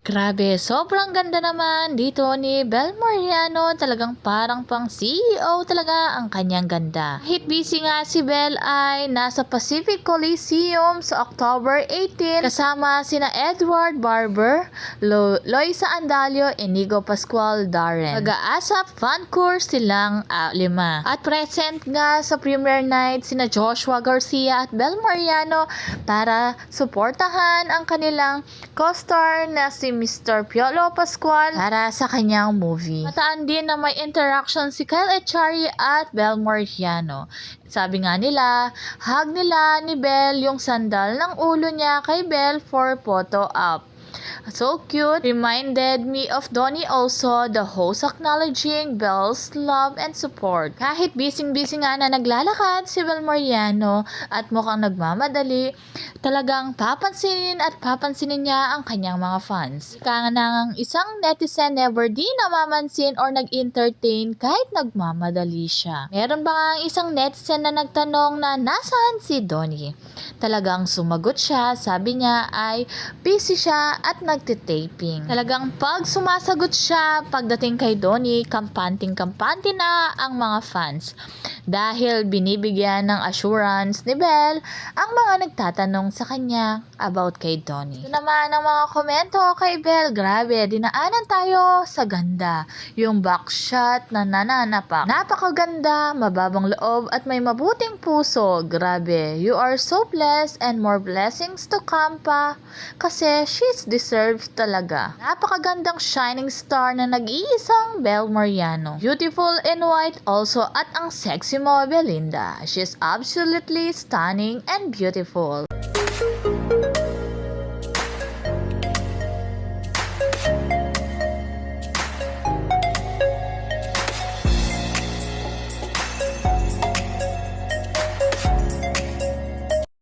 Grabe, sobrang ganda naman dito ni Bel Mariano. Talagang parang pang CEO talaga ang kanyang ganda. Kahit busy nga si Bel ay nasa Pacific Coliseum sa October 18 kasama sina Edward Barber, Lo Loisa Andalio, Inigo Pascual, Darren. Mag-aasap fan course silang ah, lima. At present nga sa premiere night sina Joshua Garcia at Bel Mariano para suportahan ang kanilang co-star na si Mr. Piolo Pascual para sa kanyang movie. Mataan din na may interaction si Kyle Echari at Bel Mariano. Sabi nga nila, hug nila ni Bel yung sandal ng ulo niya kay Bel for photo op. So cute. Reminded me of Donnie also, the host acknowledging Belle's love and support. Kahit busy-busy nga na naglalakad si Bel Mariano at mukhang nagmamadali, talagang papansinin at papansinin niya ang kanyang mga fans. Kaya nga isang netizen never di namamansin or nag-entertain kahit nagmamadali siya. Meron ba nga ang isang netizen na nagtanong na nasaan si Donnie? Talagang sumagot siya, sabi niya ay busy siya at nagtitaping. Talagang pag sumasagot siya, pagdating kay Donnie, kampanting-kampante na ang mga fans. Dahil binibigyan ng assurance ni Belle ang mga nagtatanong sa kanya about kay Donnie. Ito naman ang mga komento kay Belle. Grabe, dinaanan tayo sa ganda. Yung backshot na nananapak. Napakaganda, mababang loob at may mabuting puso. Grabe, you are so blessed and more blessings to come pa. Kasi she's deserved talaga. Napakagandang shining star na nag-iisang Belle Mariano. Beautiful in white also at ang sexy mo Belinda. She's absolutely stunning and beautiful.